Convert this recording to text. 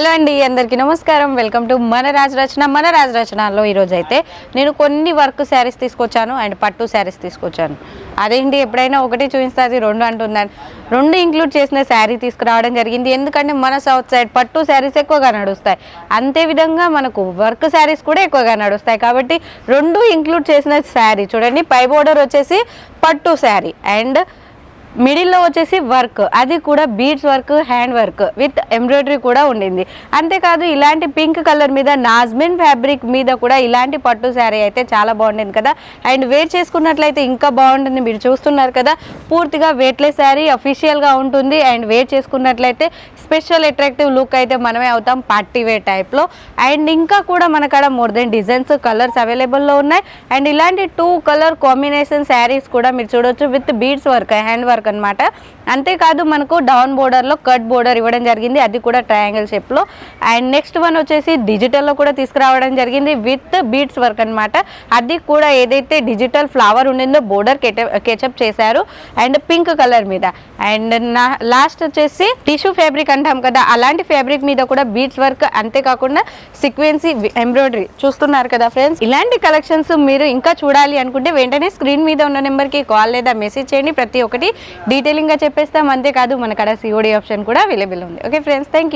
Hello అండి అందరికీ నమస్కారం. వెల్కమ్ టు మన రాజరచన మన రాజరచనలో ఈరోజు అయితే నేను కొన్ని వర్క్ శారీస్ తీసుకొచ్చాను అండ్ పట్టు శారీస్ తీసుకొచ్చాను. అదేంటి ఎప్పుడైనా ఒకటి చూపిస్తుంది రెండు అంటుందని. రెండు ఇంక్లూడ్ చేసిన శారీ తీసుకురావడం జరిగింది. ఎందుకంటే మన సౌత్ సైడ్ పట్టు శారీస్ ఎక్కువగా నడుస్తాయి. అంతే విధంగా మనకు వర్క్ శారీస్ కూడా ఎక్కువగా నడుస్తాయి. కాబట్టి రెండు ఇంక్లూడ్ చేసిన శారీ చూడండి పై బోర్డర్ వచ్చేసి పట్టు శారీ అండ్ మిడిల్లో వచ్చేసి వర్క్. అది కూడా beads work hand work with embroidery కూడా ఉండింది. అంతేకాదు ఇలాంటి పింక్ కలర్ మీద నాజ్మిన్ ఫ్యాబ్రిక్ మీద కూడా ఇలాంటి పట్టు శారీ అయితే చాలా బాగుండింది కదా. అండ్ వేర్ చేసుకున్నట్లయితే ఇంకా బాగుంటుంది. మీరు చూస్తున్నారు కదా పూర్తిగా వెయిట్లెస్ శారీ అఫీషియల్గా ఉంటుంది. అండ్ వేర్ చేసుకున్నట్లయితే స్పెషల్ అట్రాక్టివ్ లుక్ అయితే మనమే అవుతాం పార్టీ వేర్ టైప్లో అండ్ ఇంకా కూడా మనకాడ మోర్ దెన్ డిజైన్స్ కలర్స్ అవైలబుల్లో ఉన్నాయి. అండ్ ఇలాంటి టూ కలర్ కాంబినేషన్ శారీస్ కూడా మీరు చూడొచ్చు. With beads work hand work అనమాట అంతేకాదు మనకు డౌన్ బోర్డర్లో కట్ బోర్డర్ ఇవ్వడం జరిగింది. అది కూడా ట్రయాంగిల్ షేప్లో. అండ్ నెక్స్ట్ వన్ వచ్చేసి డిజిటల్లో కూడా తీసుకురావడం జరిగింది విత్ బీట్స్ వర్క్ అనమాట అది కూడా ఏదైతే డిజిటల్ ఫ్లవర్ ఉండిందో బోర్డర్ కెచప్ చేశారు. అండ్ పింక్ కలర్ మీద. అండ్ నా లాస్ట్ వచ్చేసి టిష్యూ ఫ్యాబ్రిక్ అంటాం కదా అలాంటి ఫ్యాబ్రిక్ మీద కూడా బీట్స్ వర్క్ అంతేకాకుండా సీక్వెన్సీ ఎంబ్రాయిడరీ. చూస్తున్నారు కదా ఫ్రెండ్స్? ఇలాంటి కలెక్షన్స్ మీరు ఇంకా చూడాలి అనుకుంటే వెంటనే స్క్రీన్ మీద ఉన్న నెంబర్కి కాల్ లేదా మెసేజ్ చేయండి. ప్రతి ఒక్కటి డీటెయిలింగ్గా చెప్పేస్తాం అంతేకాదు మన కాడ సిఓడి ఆప్షన్ కూడా అవైలబుల్ ఉంది. Okay friends thank you